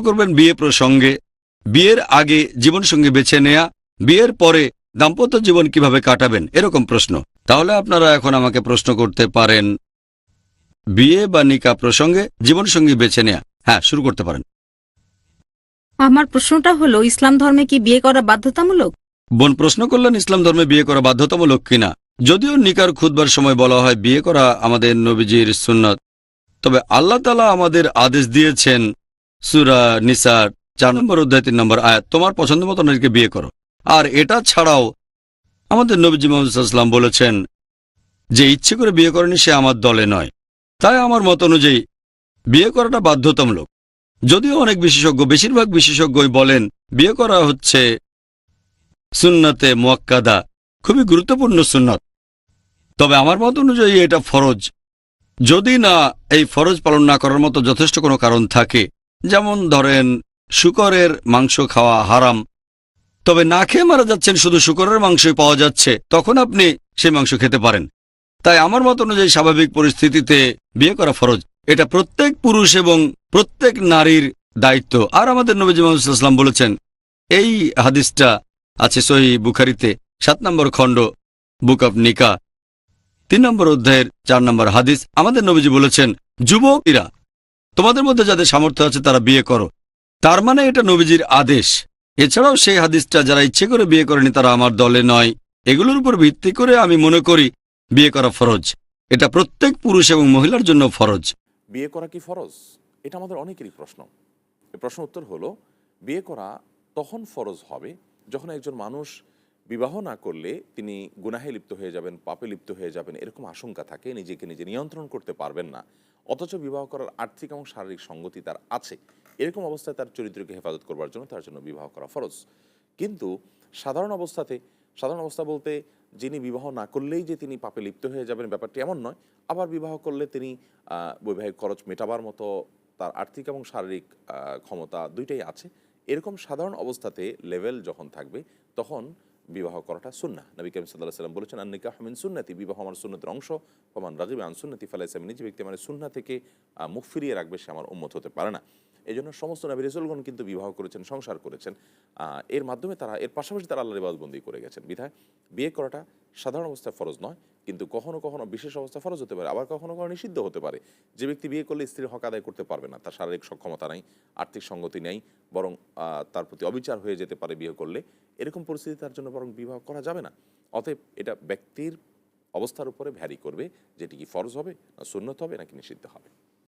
করবেন বিয়ে প্রসঙ্গে। বিয়ের আগে জীবনসঙ্গী বেছে নেয়া বিয়ের পরে দাম্পত্য জীবন কীভাবে কাটাবেন এরকম প্রশ্ন। তাহলে আপনারা এখন আমাকে প্রশ্ন করতে পারেন বিয়ে বা নিকা প্রসঙ্গে জীবনসঙ্গী বেছে নেয়া। হ্যাঁ শুরু করতে পারেন। আমার প্রশ্নটা হলো ইসলাম ধর্মে কি বিয়ে করা বাধ্যতামূলক? বোন প্রশ্ন করলেন ইসলাম ধর্মে বিয়ে করা বাধ্যতামূলক কিনা? যদিও নিকার খুদবার সময় বলা হয় বিয়ে করা আমাদের নবীজির সুন্নত। তবে আল্লাহ তালা আমাদের আদেশ দিয়েছেন সুরা নিসার চার নম্বর অধ্যায়, তিন নম্বর আয়াত, তোমার পছন্দ মতো নারীকে বিয়ে করো। আর এটা ছাড়াও আমাদের নবীজি মোহাম্মদাম বলেছেন যে ইচ্ছে করে বিয়ে করেনি, সে আমার দলে নয়। তাই আমার মত অনুযায়ী বিয়ে করাটা বাধ্যতামূলক। যদিও অনেক বিশেষজ্ঞ, বেশিরভাগ বিশেষজ্ঞই বলেন, বিয়ে করা হচ্ছে সুন্নতে মোয়াক্কাদা, খুবই গুরুত্বপূর্ণ সুন্নত। তবে আমার মত অনুযায়ী এটা ফরজ। যদি না এই ফরজ পালন না করার মতো যথেষ্ট কোনো কারণ থাকে যেমন ধরেন, শুকরের মাংস খাওয়া হারাম। তবে না খেয়ে মারা যাচ্ছেন, শুধু শুকরের মাংসই পাওয়া যাচ্ছে, তখন আপনি সেই মাংস খেতে পারেন। তাই আমার মত অনুযায়ী স্বাভাবিক পরিস্থিতিতে বিয়ে করা ফরজ। এটা প্রত্যেক পুরুষ এবং প্রত্যেক নারীর দায়িত্ব। আর আমাদের নবীজি মোহাম্মদাম বলেছেন, এই হাদিসটা আছে সহি বুখারিতে, সাত নম্বর খণ্ড, বুক অব নিকা তিন নম্বর অধ্যায়ের চার নম্বর হাদিস, আমাদের নবীজি বলেছেন, যুবকীরা তোমাদের মধ্যে যাদের সামর্থ্য আছে, তারা বিয়ে করো। তার মানে এটা নবীজির আদেশ। এছাড়াও সেই হাদিসটা, যারা ইচ্ছে করে বিয়ে করেনি, তারা আমার দলে নয়। এগুলোর উপর ভিত্তি করে আমি মনে করি বিয়ে করা ফরজ। এটা প্রত্যেক পুরুষ এবং মহিলার জন্য ফরজ। বিয়ে করা কি ফরজ? এটা আমাদের অনেকেরই প্রশ্ন। প্রশ্ন উত্তর হলো, বিয়ে করা তখন ফরজ হবে যখন একজন মানুষ বিবাহ না করলে তিনি গুনাহে লিপ্ত হয়ে যাবেন, পাপে লিপ্ত হয়ে যাবেন, এরকম আশঙ্কা থাকে, নিজেকে নিজে নিয়ন্ত্রণ করতে পারবেন না। অথচ বিবাহ করার আর্থিক এবং শারীরিক সঙ্গতি তার আছে। এরকম অবস্থায় তার চরিত্রকে হেফাজত করবার জন্য তার জন্য বিবাহ করা ফরজ। কিন্তু সাধারণ অবস্থাতে, সাধারণ অবস্থা বলতে যিনি বিবাহ না করলেই যে তিনি পাপে লিপ্ত হয়ে যাবেন ব্যাপারটি এমন নয়। আবার বিবাহ করলে তিনি বৈবাহিক খরচ মেটাবার মতো তার আর্থিক এবং শারীরিক ক্ষমতা দুইটাই আছে। এরকম সাধারণ অবস্থাতে লেভেল যখন থাকবে, তখন বিবাহ করাটা সুন্না নবী করিম সাল্লাহ সাল্লাম বলেছেন আন্নিকা হামিন সুন্নাতি বিবাহ আমার সুন্নতের অংশ। ফমান রাগিব আন সুন্নতি ফালাইসামিনী যে ব্যক্তি মানে সুন্না থেকে মুখ ফিরিয়ে রাখবে, সে আমার উন্মত হতে পারে না। এই জন্য সমস্ত নবী রসুলগণ কিন্তু বিবাহ করেছেন, সংসার করেছেন। এর মাধ্যমে তারা, এর পাশাপাশি তারা আল্লাহ রিবাজবন্দি করে গেছেন। বিধায় বিয়ে করাটা সাধারণ অবস্থায় ফরজ নয়, কিন্তু কখনো কখনো বিশেষ অবস্থা ফরজ হতে পারে, আবার কখনো কখনো নিষিদ্ধ হতে পারে। যে ব্যক্তি বিয়ে করলে স্ত্রীর হক আদায় করতে পারবে না, তার শারীরিক সক্ষমতা নাই, আর্থিক সঙ্গতি নেই, বরং তার প্রতি অবিচার হয়ে যেতে পারে বিয়ে করলে, এরকম পরিস্থিতি তার জন্য বরং বিবাহ করা যাবে না। অতএব এটা ব্যক্তির অবস্থার উপরে ভ্যারি করবে, যেটি কি ফরজ হবে না সুন্নত হবে নাকি নিষিদ্ধ হবে।